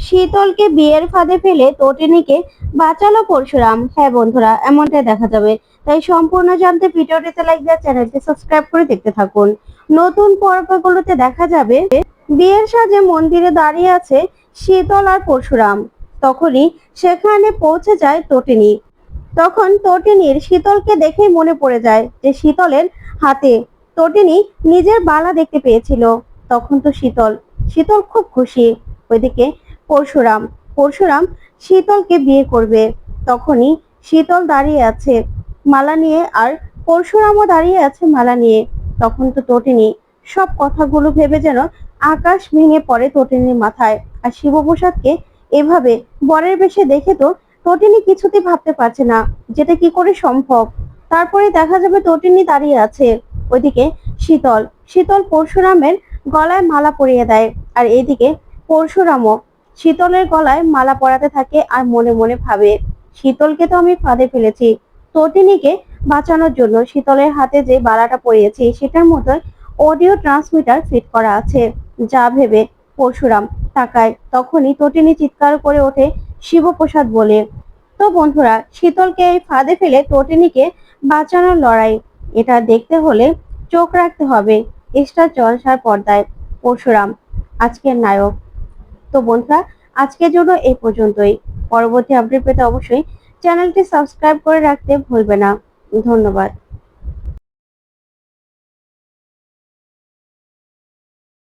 শীতলকে বিয়ের ফাঁদে ফেলে তটিনীকে বাঁচালো পরশুরাম। হ্যাঁ বন্ধুরা, এমনটাই দেখা যাবে। তাই সম্পূর্ণ জানতে ভিডিওটিতে লাইক দেওয়া চ্যানেলটি সাবস্ক্রাইব করে দেখতে থাকুন। নতুন পর্বগুলোতে দেখা যাবে বিয়ের সাজে মন্দিরে দাঁড়িয়ে আছে শীতল আর পরশুরাম। তখনই সেখানে পৌঁছে যায় তটিনী। তখন তটিনীর শীতলকে দেখেই মনে পড়ে যায় যে শীতলের হাতে তটিনী নিজের বালা দেখতে পেয়েছিল। তখন তো শীতল শীতল খুব খুশি। ওইদিকে পরশুরাম পরশুরাম শীতলকে বিয়ে করবে। তখনই শীতল দাঁড়িয়ে আছে মালা নিয়ে আর পরশুরামও দাঁড়িয়ে আছে মালা নিয়ে। তখন তো তটিনী সব কথাগুলো ভেবে যেন আকাশ ভেঙে পড়ে তটিনীর মাথায়। আর শিবপ্রসাদকে এভাবে বরের বেশে দেখে তো তটিনী কিছুতেই ভাবতে পারছে না যেটা কি করে সম্ভব। তারপরে দেখা যাবে তটিনী দাঁড়িয়ে আছে ওইদিকে শীতল। শীতল পরশুরামের গলায় মালা পরিয়ে দেয়। আর এইদিকে পরশুরামও শীতলের গলায় মালা পরাতে থাকে আর মনে মনে ভাবে, শীতলকে তো আমি ফাঁদে ফেলেছি। তটিনীকে বাঁচানোর জন্য শীতলের হাতে যে বালাটা পরিয়েছি, সেটার মধ্যে অডিও ট্রান্সমিটার ফিট করা আছে। যা ভেবে পরশুরাম তাকায়। তখনই তটিনী চিৎকার করে ওঠে শিবপ্রসাদ বলে, তো বন্ধুরা, শীতলকে এই ফাঁদে ফেলে তটিনীকে বাঁচানোর লড়াই। এটা দেখতে হলে চোখ রাখতে হবে। স্টার জলসার পর্দায় পরশুরাম, আজকের নায়ক তো বন্ধুরা, আজকের জন্য এই পর্যন্তই। পরবর্তী আপডেট পেতে অবশ্যই চ্যানেলটি সাবস্ক্রাইব করে রাখতে ভুলবে না। ধন্যবাদ।